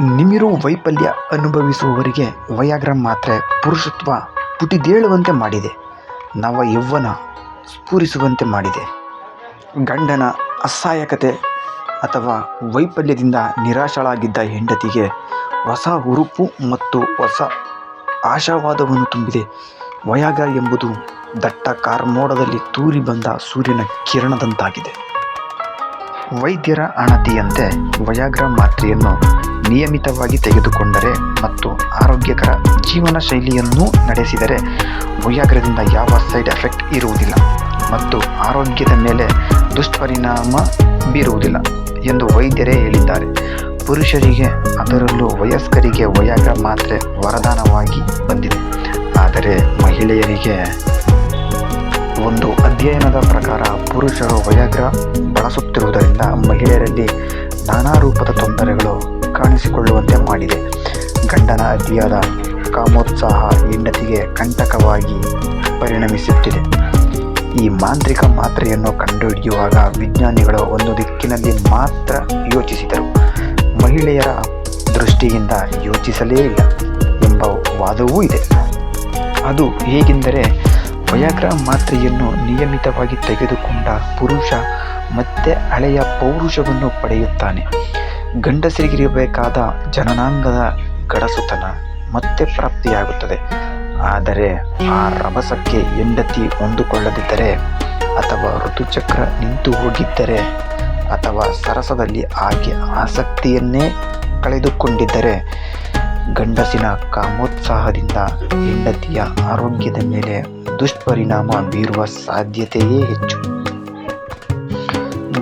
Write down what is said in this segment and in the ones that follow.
ನಿಮಿರು ವೈಫಲ್ಯ ಅನುಭವಿಸುವವರಿಗೆ ವಯಾಗ್ರ ಮಾತ್ರೆ ಪುರುಷತ್ವ ಪುಟಿದೇಳುವಂತೆ ಮಾಡಿದೆ. ನವ ಯೌವನ ಸ್ಫೂರಿಸುವಂತೆ ಮಾಡಿದೆ. ಗಂಡನ ಅಸಹಾಯಕತೆ ಅಥವಾ ವೈಫಲ್ಯದಿಂದ ನಿರಾಶಳಾಗಿದ್ದ ಹೆಂಡತಿಗೆ ಹೊಸ ಹುರುಪು ಮತ್ತು ಹೊಸ ಆಶಾವಾದವನ್ನು ತುಂಬಿದೆ. ವಯಾಗ್ರ ಎಂಬುದು ದಟ್ಟ ಕಾರ್ಮೋಡದಲ್ಲಿ ತೂರಿ ಬಂದ ಸೂರ್ಯನ ಕಿರಣದಂತಾಗಿದೆ. ವೈದ್ಯರ ಅಣತಿಯಂತೆ ವಯಾಗ್ರ ಮಾತ್ರೆಯನ್ನು ನಿಯಮಿತವಾಗಿ ತೆಗೆದುಕೊಂಡರೆ ಮತ್ತು ಆರೋಗ್ಯಕರ ಜೀವನ ಶೈಲಿಯನ್ನು ನಡೆಸಿದರೆ ವಯಾಗ್ರದಿಂದ ಯಾವ ಸೈಡ್ ಎಫೆಕ್ಟ್ ಇರುವುದಿಲ್ಲ ಮತ್ತು ಆರೋಗ್ಯದ ಮೇಲೆ ದುಷ್ಪರಿಣಾಮ ಬೀರುವುದಿಲ್ಲ ಎಂದು ವೈದ್ಯರೇ ಹೇಳಿದ್ದಾರೆ. ಪುರುಷರಿಗೆ, ಅದರಲ್ಲೂ ವಯಸ್ಕರಿಗೆ ವಯಾಗ್ರ ಮಾತ್ರೆ ವರದಾನವಾಗಿ ಬಂದಿದೆ. ಆದರೆ ಮಹಿಳೆಯರಿಗೆ ಒಂದು ಅಧ್ಯಯನದ ಪ್ರಕಾರ ಪುರುಷರು ವಯಾಗ್ರ ಬಳಸುತ್ತಿರುವುದರಿಂದ ಮಹಿಳೆಯರಲ್ಲಿ ನಾನಾ ರೂಪದ ತೊಂದರೆಗಳು ಕಾಣಿಸಿಕೊಳ್ಳುವಂತೆ ಮಾಡಿದೆ. ಗಂಡನ ಅತಿಯಾದ ಕಾಮೋತ್ಸಾಹ ಹೆಂಡತಿಗೆ ಕಂಟಕವಾಗಿ ಪರಿಣಮಿಸುತ್ತಿದೆ. ಈ ಮಾಂತ್ರಿಕ ಮಾತ್ರೆಯನ್ನು ಕಂಡುಹಿಡಿಯುವಾಗ ವಿಜ್ಞಾನಿಗಳು ಒಂದು ದಿಕ್ಕಿನಲ್ಲಿ ಮಾತ್ರ ಯೋಚಿಸಿದರು. ಮಹಿಳೆಯರ ದೃಷ್ಟಿಯಿಂದ ಯೋಚಿಸಲೇ ಇಲ್ಲ ಎಂಬ ವಾದವೂ ಇದೆ. ಅದು ಹೇಗೆಂದರೆ ವಯಾಗ್ರ ಮಾತ್ರೆಯನ್ನು ನಿಯಮಿತವಾಗಿ ತೆಗೆದುಕೊಂಡ ಪುರುಷ ಮತ್ತೆ ಹಳೆಯ ಪೌರುಷವನ್ನು ಪಡೆಯುತ್ತಾನೆ. ಗಂಡಸರಿಗಿರಬೇಕಾದ ಜನನಾಂಗದ ಗಡಸುತನ ಮತ್ತೆ ಪ್ರಾಪ್ತಿಯಾಗುತ್ತದೆ. ಆದರೆ ಆ ರಭಸಕ್ಕೆ ಹೆಂಡತಿ ಹೊಂದಿಕೊಳ್ಳದಿದ್ದರೆ ಅಥವಾ ಋತುಚಕ್ರ ನಿಂತು ಹೋಗಿದ್ದರೆ ಅಥವಾ ಸರಸದಲ್ಲಿ ಆಕೆ ಆಸಕ್ತಿಯನ್ನೇ ಕಳೆದುಕೊಂಡಿದ್ದರೆ ಗಂಡಸಿನ ಕಾಮೋತ್ಸಾಹದಿಂದ ಹೆಂಡತಿಯ ಆರೋಗ್ಯದ ಮೇಲೆ ದುಷ್ಪರಿಣಾಮ ಬೀರುವ ಸಾಧ್ಯತೆಯೇ ಹೆಚ್ಚು.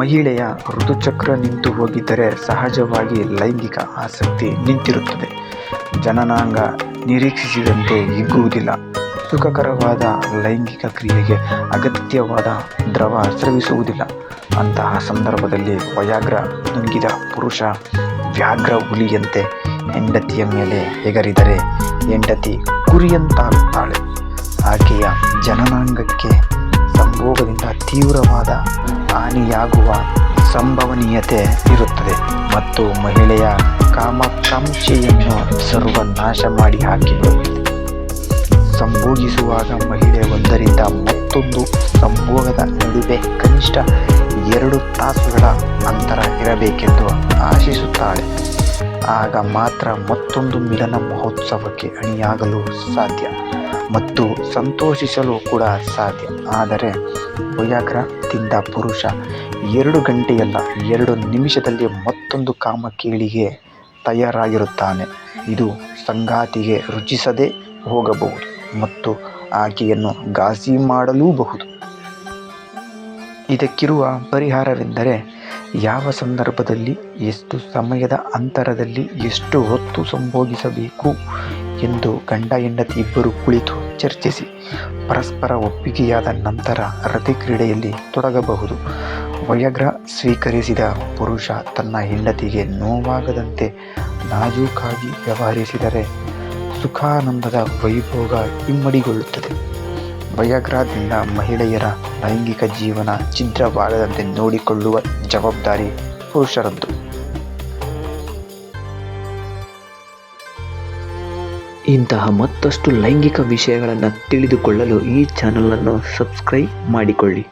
ಮಹಿಳೆಯ ಋತುಚಕ್ರ ನಿಂತು ಹೋಗಿದ್ದರೆ ಸಹಜವಾಗಿ ಲೈಂಗಿಕ ಆಸಕ್ತಿ ನಿಂತಿರುತ್ತದೆ. ಜನನಾಂಗ ನಿರೀಕ್ಷಿಸಿದಂತೆ ಹಿಗ್ಗುವುದಿಲ್ಲ. ಸುಖಕರವಾದ ಲೈಂಗಿಕ ಕ್ರಿಯೆಗೆ ಅಗತ್ಯವಾದ ದ್ರವ ಸ್ರವಿಸುವುದಿಲ್ಲ. ಅಂತಹ ಸಂದರ್ಭದಲ್ಲಿ ವಯಾಗ್ರ ನುಂಗಿದ ಪುರುಷ ವ್ಯಾಘ್ರ ಹುಲಿಯಂತೆ ಹೆಂಡತಿಯ ಮೇಲೆ ಹೆಗರಿದರೆ ಹೆಂಡತಿ ಕುರಿಯಂತಾಗುತ್ತಾಳೆ. ಆಕೆಯ ಜನನಾಂಗಕ್ಕೆ ಸಂಭೋಗದಿಂದ ತೀವ್ರವಾದ ಹಾನಿಯಾಗುವ ಸಂಭವನೀಯತೆ ಇರುತ್ತದೆ ಮತ್ತು ಮಹಿಳೆಯ ಕಾಮಕಾಂಕ್ಷೆಯನ್ನು ಸರ್ವನಾಶ ಮಾಡಿ ಹಾಕಿ ಸಂಭೋಗಿಸುವಾಗ ಮಹಿಳೆ ಒಂದರಿಂದ ಮತ್ತೊಂದು ಸಂಭೋಗದ ನಡುವೆ ಕನಿಷ್ಠ ಎರಡು ತಾಸುಗಳ ಅಂತರ ಇರಬೇಕೆಂದು ಆಶಿಸುತ್ತಾಳೆ. ಆಗ ಮಾತ್ರ ಮತ್ತೊಂದು ಮಿಲನ ಮಹೋತ್ಸವಕ್ಕೆ ಅಣಿಯಾಗಲು ಸಾಧ್ಯ. ಮತ್ತು ಸಂತೋಷಿಸಲು ಕೂಡ ಸಾಧ್ಯ. ಆದರೆ ವಯಾಗ್ರ ತಿಂದ ಪುರುಷ ಎರಡು ಗಂಟೆಯಲ್ಲ ಎರಡು ನಿಮಿಷದಲ್ಲಿ ಮತ್ತೊಂದು ಕಾಮಕೀಳಿಗೆ ತಯಾರಾಗಿರುತ್ತಾನೆ. ಇದು ಸಂಗಾತಿಗೆ ರುಚಿಸದೆ ಹೋಗಬಹುದು ಮತ್ತು ಆಕೆಯನ್ನು ಘಾಸಿ ಮಾಡಲೂಬಹುದು. ಇದಕ್ಕಿರುವ ಪರಿಹಾರವೆಂದರೆ ಯಾವ ಸಂದರ್ಭದಲ್ಲಿ, ಎಷ್ಟು ಸಮಯದ ಅಂತರದಲ್ಲಿ, ಎಷ್ಟು ಹೊತ್ತು ಸಂಭೋಗಿಸಬೇಕು ಎಂದು ಗಂಡ ಹೆಂಡತಿ ಇಬ್ಬರು ಕುಳಿತು ಚರ್ಚಿಸಿ. ಪರಸ್ಪರ ಒಪ್ಪಿಗೆಯಾದ ನಂತರ ರತಿ ಕ್ರೀಡೆಯಲ್ಲಿ ತೊಡಗಬಹುದು. ವಯಗ್ರ ಸ್ವೀಕರಿಸಿದ ಪುರುಷ ತನ್ನ ಹೆಂಡತಿಗೆ ನೋವಾಗದಂತೆ ನಾಜೂಕಾಗಿ ವ್ಯವಹರಿಸಿದರೆ ಸುಖಾನಂದದ ವೈಭೋಗ ಇಮ್ಮಡಿಗೊಳ್ಳುತ್ತದೆ. ವಯಾಗ್ರದಿಂದ ಮಹಿಳೆಯರ ಲೈಂಗಿಕ ಜೀವನ ಛಿದ್ರವಾಗದಂತೆ ನೋಡಿಕೊಳ್ಳುವ ಜವಾಬ್ದಾರಿ ಪುರುಷರದ್ದು. ಇಂತಹ ಮತ್ತಷ್ಟು ಲೈಂಗಿಕ ವಿಷಯಗಳನ್ನು ತಿಳಿದುಕೊಳ್ಳಲು ಈ ಚಾನಲನ್ನು ಸಬ್ಸ್ಕ್ರೈಬ್ ಮಾಡಿಕೊಳ್ಳಿ.